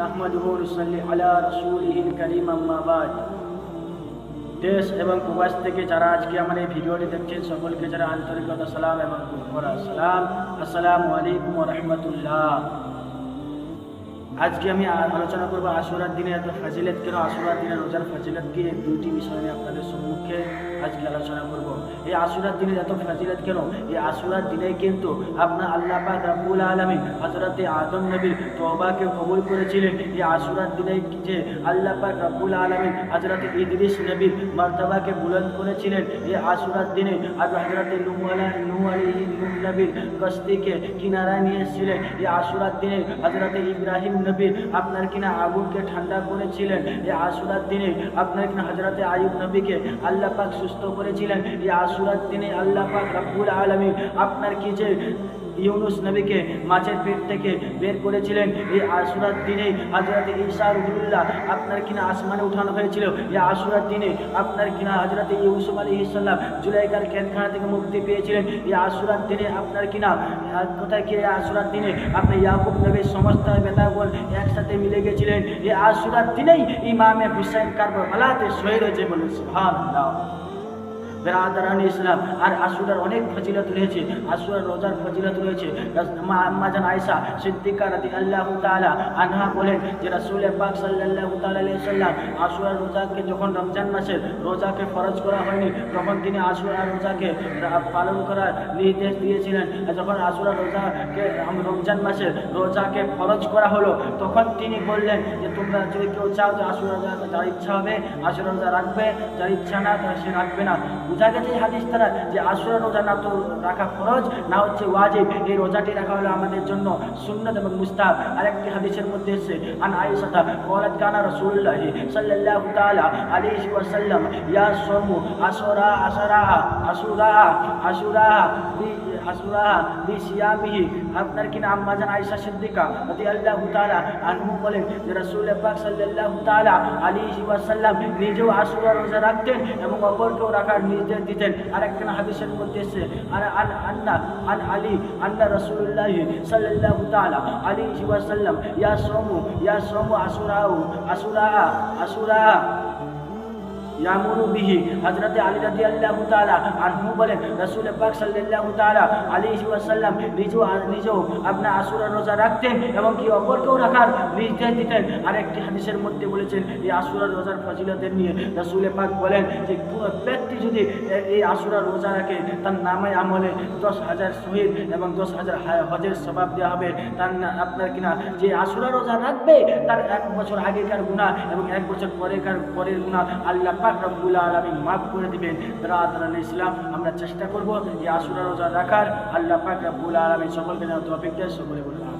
নাহমাদুহু নুসাল্লি আলা রাসূলিহিল কারীম আম্মা বাদ দেশ এবং প্রবাস থেকে যারা আজকে আমার এই ভিডিওটি দেখছেন, সকলকে যারা আন্তরিকতা, সালাম এবং ভরা সালাম, আসসালামু আলাইকুম রহমতুল্লাহ। আজকে আমি আলোচনা করব আশুরার দিনে এত ফাজিলত কেন? আশুরার দিনে রোজার ফাজিলত কি? এই দুটি বিষয় নিয়ে আপনাদের সম্মুখে আজকে আলোচনা করব। এই আশুরার দিনে এত ফাজিলত কেন? এই আশুরার দিনে কিন্তু আপনার আল্লাহ পাক রাব্বুল আলামিন হযরতে আদম নবীর তওবাকে কবুল করেছিলেন। এই আশুরার দিনে যে আল্লাহ পাক রাব্বুল আলামিন হযরতে ইদ্রিস নবীর মার্তাবাকে বুলন্দ করেছিলেন। এই আশুরার দিনে আর আলাইহি নূহ আলাইহি নূহ নবীর কস্তিকে কিনারায় নিয়ে এসেছিলেন। এই আশুরার দিনে হযরতে ইব্রাহিম নবী আপনার কিনা আগুনকে ঠান্ডা করেছিলেন। এই আশুরার দিনে আপনার কিনা হজরতে আয়ুব নবীকে আল্লাহ পাক সুস্থ করেছিলেন। এই আশুরার দিনে আল্লাহ পাক রব্বুল আলামিন আপনার কি যে ইউনুস নবীকে মাছের পেট থেকে বের করেছিলেন। এই আশুরার দিনে হজরত ঈসা রুহুল্লাহ আপনার কিনা আসমানে উঠানো হয়েছিল। এই আশুরার দিনে আপনার কিনা হজরত ইউসুফ আলী ইসলাম জুলাইকার ক্যানখানা থেকে মুক্তি পেয়েছিলেন। এই আশুরার দিনে আপনার কিনা কোথায় কি এই আশুরার দিনে আপনি ইয়াকুব নবীর সমস্ত বেতাগল একসাথে মিলে গেছিলেন। এই আশুরার দিনেই ইমামে হুসাইন কারবালাতে শহীদ হয়েছে বলে সুবহানাল্লাহ। বেরাদারান ইসলাম। আর আশুরার অনেক ফজিলত রয়েছে। আশুরার রোজার ফজিলত রয়েছে। আম্মাজান আয়েশা সিদ্দিকা রাদি আল্লাহ তাআলা আনহা বলেন যে রাসূল পাক আলাইহি সাল্লাম আশুরার রোজাকে যখন রমজান মাসে রোজাকে ফরজ করা হয়নি, তখন তিনি আশুরার রোজাকে পালন করার নির্দেশ দিয়েছিলেন। যখন আশুরার রোজাকে রমজান মাসে রোজাকে ফরজ করা হলো, তখন তিনি বললেন যে, তোমরা যদি কেউ চাও যে আশুরা রোজা যার ইচ্ছা হবে আশুরা রোজা রাখবে, যার ইচ্ছা না, তারা সে রাখবে না। বোঝা গেছে এই হাদিস দ্বারা যে আসরের রোজা না তো রাখা ফরজ, না হচ্ছে ওয়াজিব। এই রোজাটি রাখা হলো আমাদের জন্য সুন্নত এবং মুস্তাব আরেকটি হাদিসের মধ্যে এসে আন আয়েশাতা কলাত কানা রাসূলুল্লাহ সাল্লাল্লাহু তাআলা আলাইহি ওয়াসাল্লাম ইয়া সাওমু আশুরা আশুরা আশুরা আশুরা হাসুরাহা দি সিয়ামিহি আপনার কিনা আম্মা জান আয়সা সিদ্দিকা অতি আল্লাহ তালা আনহু বলেন যে রাসুল পাক সাল্লাহ তালা আলী ওয়াসাল্লাম নিজেও আশুরা রোজা রাখতেন এবং অপরকেও রাখার নির্দেশ দিতেন। আরেকখানা হাদিসের মধ্যে এসে আর আন আন্না, আন আলী, আন্না রসুল্লাহি সাল্লাহ তালা আলী ওয়াসাল্লাম, ইয়া সোমু ইয়া সোমু আসুরাহু আসুরাহা আসুরাহা ইয়ামুরু বিহি হযরতে আলী রাদিয়াল্লাহু তাআলা আনহু বলেন, রাসূল পাক সাল্লাল্লাহু তাআলা আলাইহি ওয়াসাল্লাম নিজেও নিজেও আপনার আশুরা রোজা রাখতেন এবং কি অপরকেও রাখার নির্দেশ দিতেন। আরেকটি হাদিসের মধ্যে বলেছেন, এই আশুরা রোজার ফজিলতের নিয়ে রাসূল পাক বলেন যে, ব্যক্তি যদি এই আশুরা রোজা রাখে, তার নামে আমলে দশ হাজার শহীদ এবং দশ হাজার হজের স্বভাব দেওয়া হবে। তার আপনার কিনা যে আশুরা রোজা রাখবে, তার এক বছর আগেকার গুণা এবং এক বছর পরেকার, পরের গুণা আল্লাহ পাক রব্বুল আলামিন মাফ করে দিবেন। রাত ইসলাম আমরা চেষ্টা করব এই আসুরা রোজা রাখার। আল্লাহ পাক রব্বুল আলামিন সকলকে যেন তৌফিক দেয়, সকলে বলুন